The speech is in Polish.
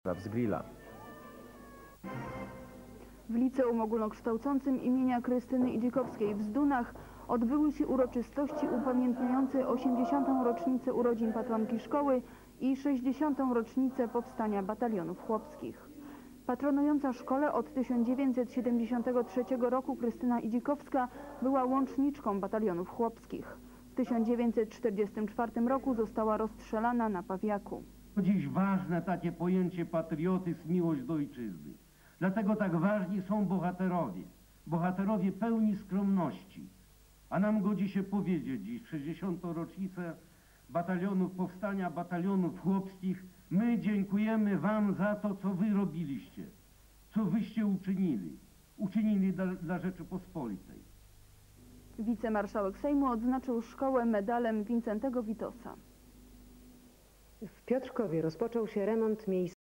z grilla. W Liceum Ogólnokształcącym imienia Krystyny Idzikowskiej w Zdunach odbyły się uroczystości upamiętniające 80. rocznicę urodzin patronki szkoły i 60. rocznicę powstania batalionów chłopskich. Patronująca szkole od 1973 roku Krystyna Idzikowska była łączniczką batalionów chłopskich. W 1944 roku została rozstrzelana na Pawiaku. Dziś ważne takie pojęcie patriotyzm, miłość do ojczyzny. Dlatego tak ważni są bohaterowie. Bohaterowie pełni skromności. A nam godzi się powiedzieć dziś, w 60. rocznicę batalionów powstania, batalionów chłopskich, my dziękujemy wam za to, co wy robiliście, co wyście uczynili. Uczynili dla, dla Rzeczypospolitej. Wicemarszałek Sejmu odznaczył szkołę medalem Wincentego Witosa. Piotrkowie rozpoczął się remont miejsc